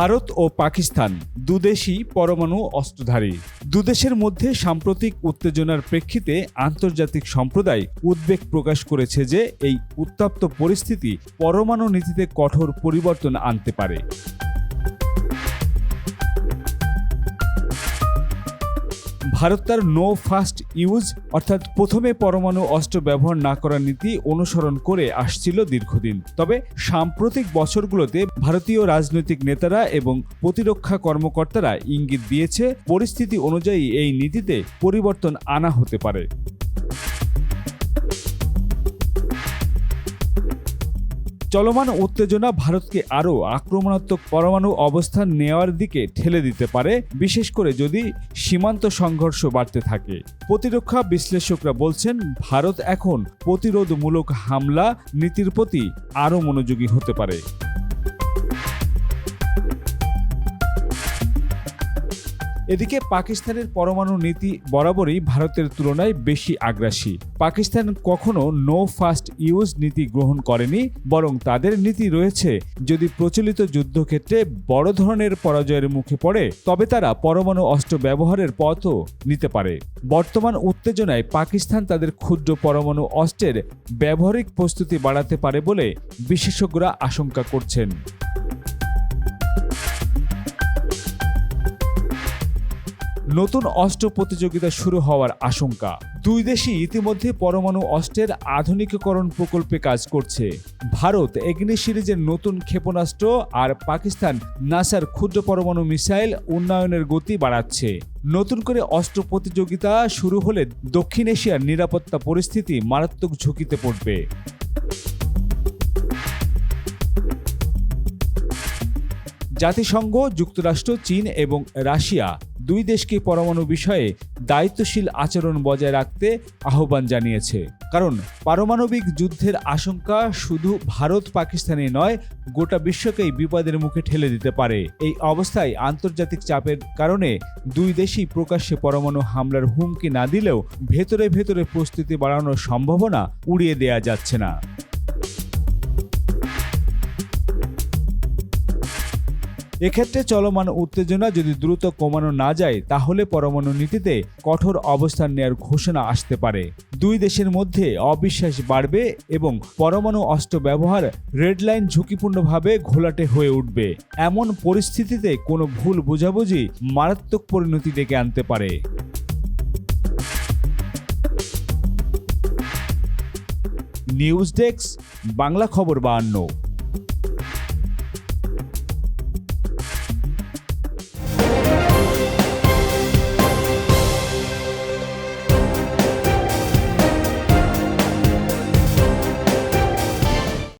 ভারত ও পাকিস্তান দুদেশই পরমাণু অস্ত্রধারী। দুদেশের মধ্যে সাম্প্রতিক উত্তেজনার প্রেক্ষিতে আন্তর্জাতিক সম্প্রদায় উদ্বেগ প্রকাশ করেছে যে এই উত্তপ্ত পরিস্থিতি পরমাণু নীতিতে কঠোর পরিবর্তন আনতে পারে। ভারত তার নো ফার্স্ট ইউজ, অর্থাৎ প্রথমে পরমাণু অস্ত্র ব্যবহার না করার নীতি অনুসরণ করে আসছিল দীর্ঘদিন। তবে সাম্প্রতিক বছরগুলোতে ভারতীয় রাজনৈতিক নেতারা এবং প্রতিরক্ষা কর্মকর্তারা ইঙ্গিত দিয়েছে, পরিস্থিতি অনুযায়ী এই নীতিতে পরিবর্তন আনা হতে পারে। চলমান উত্তেজনা ভারতকে আরও আক্রমণাত্মক পরমাণু অবস্থান নেওয়ার দিকে ঠেলে দিতে পারে, বিশেষ করে যদি সীমান্ত সংঘর্ষ বাড়তে থাকে। প্রতিরক্ষা বিশ্লেষকরা বলছেন, ভারত এখন প্রতিরোধমূলক হামলা নীতির প্রতি আরও মনোযোগী হতে পারে। এদিকে পাকিস্তানের পরমাণু নীতি বরাবরই ভারতের তুলনায় বেশি আগ্রাসী। পাকিস্তান কখনো নো ফার্স্ট ইউজ নীতি গ্রহণ করেনি, বরং তাদের নীতি রয়েছে, যদি প্রচলিত যুদ্ধক্ষেত্রে বড় ধরনের পরাজয়ের মুখে পড়ে, তবে তারা পরমাণু অস্ত্র ব্যবহারের পথও নিতে পারে। বর্তমান উত্তেজনায় পাকিস্তান তাদের ক্ষুদ্র পরমাণু অস্ত্রের ব্যবহারিক প্রস্তুতি বাড়াতে পারে বলে বিশেষজ্ঞরা আশঙ্কা করছেন। নতুন অস্ত্র প্রতিযোগিতা শুরু হওয়ার আশঙ্কা। দুই দেশই ইতিমধ্যে পরমাণু অস্ত্রের আধুনিকীকরণ প্রকল্পে কাজ করছে। ভারত এগ্নি সিরিজের নতুন ক্ষেপণাস্ত্র আর পাকিস্তান নাসার ক্ষুদ্র পরমাণু মিসাইল উন্নয়নের গতি বাড়াচ্ছে। নতুন করে অস্ত্র প্রতিযোগিতা শুরু হলে দক্ষিণ এশিয়ার নিরাপত্তা পরিস্থিতি মারাত্মক ঝুঁকিতে পড়বে। জাতিসংঘ, যুক্তরাষ্ট্র, চীন এবং রাশিয়া দুই দেশকে পরমাণু বিষয়ে দায়িত্বশীল আচরণ বজায় রাখতে আহ্বান জানিয়েছে। কারণ পারমাণবিক যুদ্ধের আশঙ্কা শুধু ভারত পাকিস্তানে নয়, গোটা বিশ্বকেই বিপদের মুখে ঠেলে দিতে পারে। এই অবস্থায় আন্তর্জাতিক চাপের কারণে দুই দেশই প্রকাশ্যে পরমাণু হামলার হুমকি না দিলেও ভেতরে ভেতরে প্রস্তুতি বাড়ানোর সম্ভাবনা উড়িয়ে দেয়া যাচ্ছে না। এক্ষেত্রে চলমান উত্তেজনা যদি দ্রুত কমানো না যায়, তাহলে পরমাণু নীতিতে কঠোর অবস্থান নেয়ার ঘোষণা আসতে পারে। দুই দেশের মধ্যে অবিশ্বাস বাড়বে এবং পরমাণু অস্ত্র ব্যবহার রেডলাইন ঝুঁকিপূর্ণভাবে ঘোলাটে হয়ে উঠবে। এমন পরিস্থিতিতে কোনো ভুল বোঝাবুঝি মারাত্মক পরিণতি ডেকে আনতে পারে। নিউজ ডেস্ক, বাংলা খবর বাহান্ন